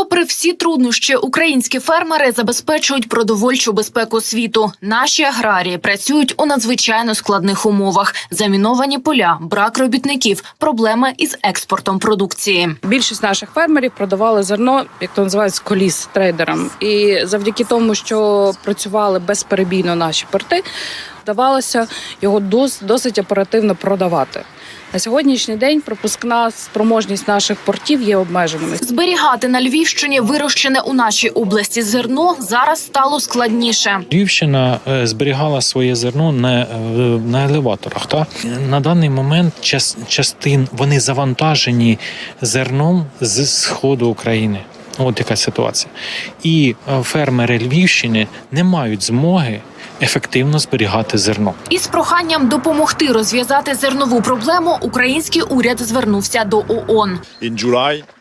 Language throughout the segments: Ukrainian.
Попри всі труднощі, українські фермери забезпечують продовольчу безпеку світу. Наші аграрії працюють у надзвичайно складних умовах: заміновані поля, брак робітників, проблеми із експортом продукції. Більшість наших фермерів продавали зерно, як то називають, з коліс трейдерам. І завдяки тому, що працювали безперебійно наші порти, вдавалося його досить оперативно продавати. На сьогоднішній день пропускна спроможність наших портів є обмеженими. Зберігати на Львівщині вирощене у нашій області зерно зараз стало складніше. Львівщина е, зберігала своє зерно на, е, на елеваторах. Та? На даний момент час, частин вони завантажені зерном з сходу України. От яка ситуація. І е, фермери Львівщини не мають змоги ефективно зберігати зерно. Із проханням допомогти розв'язати зернову проблему український уряд звернувся до ООН.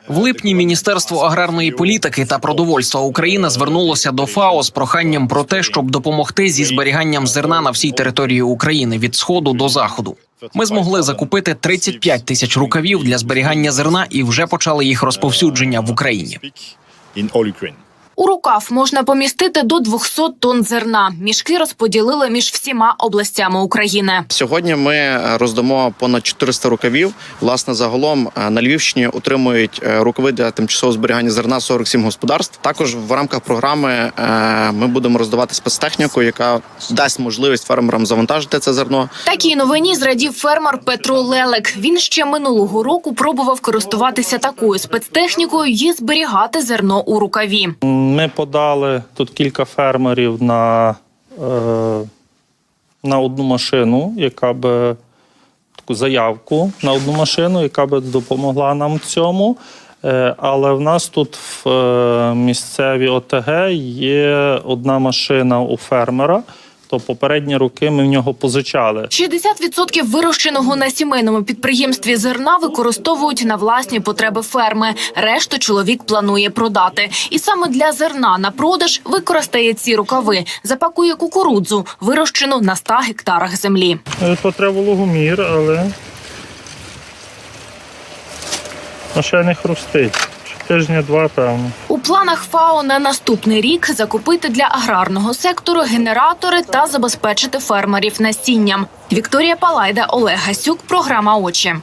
В липні Міністерство аграрної політики та продовольства України звернулося до ФАО з проханням про те, щоб допомогти зі зберіганням зерна на всій території України від сходу до заходу. Ми змогли закупити 35 тисяч рукавів для зберігання зерна і вже почали їх розповсюдження в Україні. У рукав можна помістити до 200 тонн зерна. Мішки розподілили між всіма областями України. Сьогодні ми е, роздамо понад 400 рукавів. Власне, загалом е, на Львівщині отримують е, рукави для тимчасового зберігання зерна 47 господарств. Також в рамках програми ми будемо роздавати спецтехніку, яка дасть можливість фермерам завантажити це зерно. Такій новині зрадів фермер Петро Лелек. Він ще минулого року пробував користуватися такою спецтехнікою і зберігати зерно у рукаві. Ми подали тут кілька фермерів на, е, на одну машину, яка би таку заявку на одну машину, яка би допомогла нам цьому. Е, але в нас тут в е, місцевій ОТГ є одна машина у фермера. То попередні роки ми в нього позичали. 60% вирощеного на сімейному підприємстві зерна використовують на власні потреби ферми. Решту чоловік планує продати. І саме для зерна на продаж використає ці рукави. Запакує кукурудзу, вирощену на 100 гектарах землі. Е, То треба вологомір, але ще не хрустить. Тижня-два, певно. Планах ФАО на наступний рік закупити для аграрного сектору генератори та забезпечити фермерів насінням. Вікторія Палайда, Олег Гасюк, програма Очі.